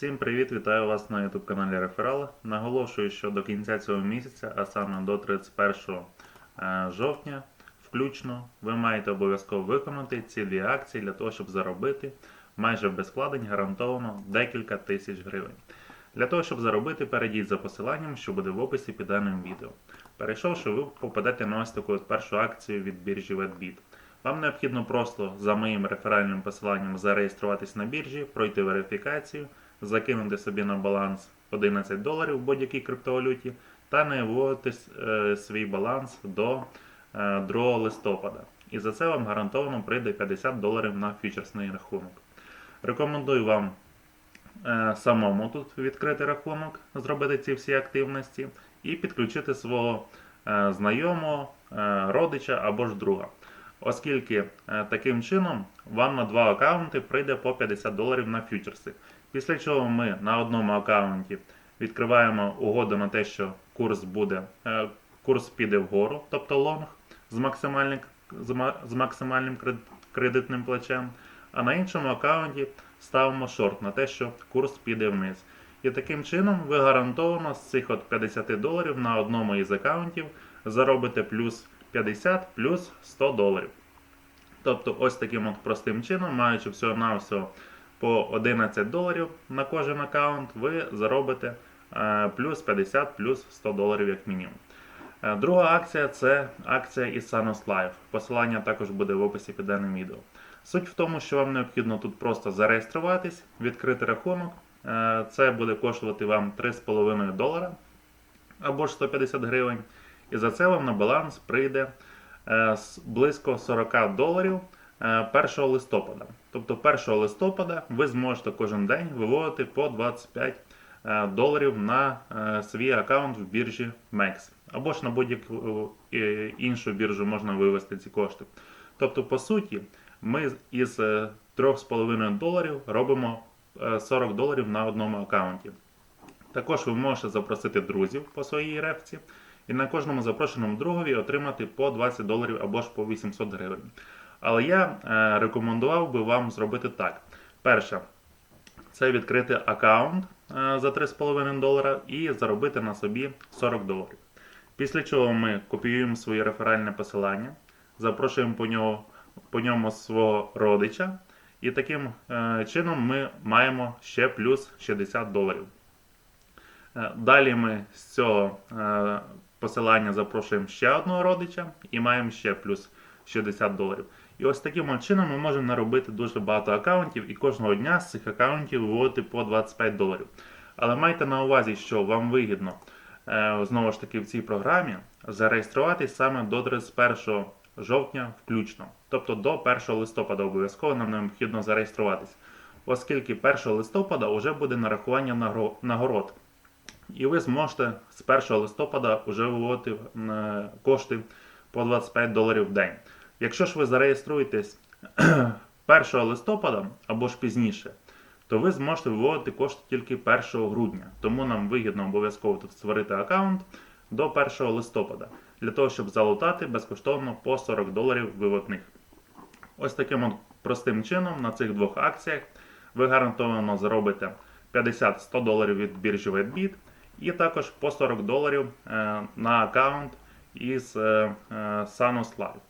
Всім привіт, вітаю вас на YouTube каналі Реферал. Наголошую, що до кінця цього місяця, а саме до 31 е, жовтня, включно, ви маєте обов'язково виконати ці дві акції для того, щоб заробити майже без вкладень гарантовано декілька тисяч гривень. Для того, щоб заробити, перейдіть за посиланням, що буде в описі під даним відео. Перейшовши, ви попадете на ось таку першу акцію від біржі WebBit. Вам необхідно просто за моїм реферальним посиланням зареєструватись на біржі, пройти верифікацію, закинути собі на баланс 11 доларів в будь-якій криптовалюті та не виводити е, свій баланс до е, 2 листопада. І за це вам гарантовано прийде 50 доларів на фьючерсний рахунок. Рекомендую вам е, самому тут відкрити рахунок, зробити ці всі активності і підключити свого е, знайомого, е, родича або ж друга. Оскільки е, таким чином вам на два аккаунти прийде по 50 доларів на фьючерси. Після чого ми на одному аккаунті відкриваємо угоду на те, що курс буде, е, курс піде вгору, тобто лонг з максимальним, з максимальним кредитним плечем, а на іншому аккаунті ставимо шорт на те, що курс піде вниз. І таким чином ви гарантовано з цих от 50 доларів на одному із аккаунтів заробите плюс 50 плюс 100 доларів. Тобто, ось таким от простим чином, маючи всього-навсього по 11 доларів на кожен аккаунт, ви заробите е, плюс 50 плюс 100 доларів як мінімум. Е, Друга акція це акція із Sanos Life. Посилання також буде в описі під даним відео. Суть в тому, що вам необхідно тут просто зареєструватись, відкрити рахунок. Е, Це буде коштувати вам 3,5 долара або ж 150 гривень. І за це вам на баланс прийде близько 40 доларів 1 листопада. Тобто 1 листопада ви зможете кожен день виводити по 25 е, доларів на е, свій аккаунт в біржі MEX. Або ж на будь-яку е, іншу біржу можна вивести ці кошти. Тобто, по суті, ми із е, 3,5 доларів робимо е, 40 доларів на одному аккаунті. Також ви можете запросити друзів по своїй рефці і на кожному запрошеному другові отримати по 20 доларів або ж по 800 гривень. Але я е, рекомендував би вам зробити так. Перше, це відкрити аккаунт е, за 3,5 долара і заробити на собі 40 доларів. Після чого ми копіюємо своє реферальне посилання, запрошуємо по нього, по ньому свого родича, і таким е, чином ми маємо ще плюс 60 доларів. Далі ми з цього посилання запрошуємо ще одного родича і маємо ще плюс 60 доларів. І ось таким чином ми можемо наробити дуже багато аккаунтів і кожного дня з цих аккаунтів виводити по 25 доларів. Але майте на увазі, що вам вигідно е, знову ж таки в цій програмі зареєструватись саме до 31 жовтня включно. Тобто до 1 листопада обов'язково нам необхідно зареєструватись. Оскільки 1 листопада вже буде нарахування нагород. І ви зможете з 1 листопада вже виводити е, кошти по 25 доларів в день. Якщо ж ви зареєструєтесь 1 листопада або ж пізніше, то ви зможете виводити кошти тільки 1 грудня. Тому нам вигідно обов'язково тут створити аккаунт до 1 листопада, для того, щоб залутати безкоштовно по 40 доларів виводних. Ось таким от простим чином на цих двох акціях ви гарантовано заробите 50-100 доларів від біржі WebBit і також по 40 доларів е, на аккаунт із е, е, Live.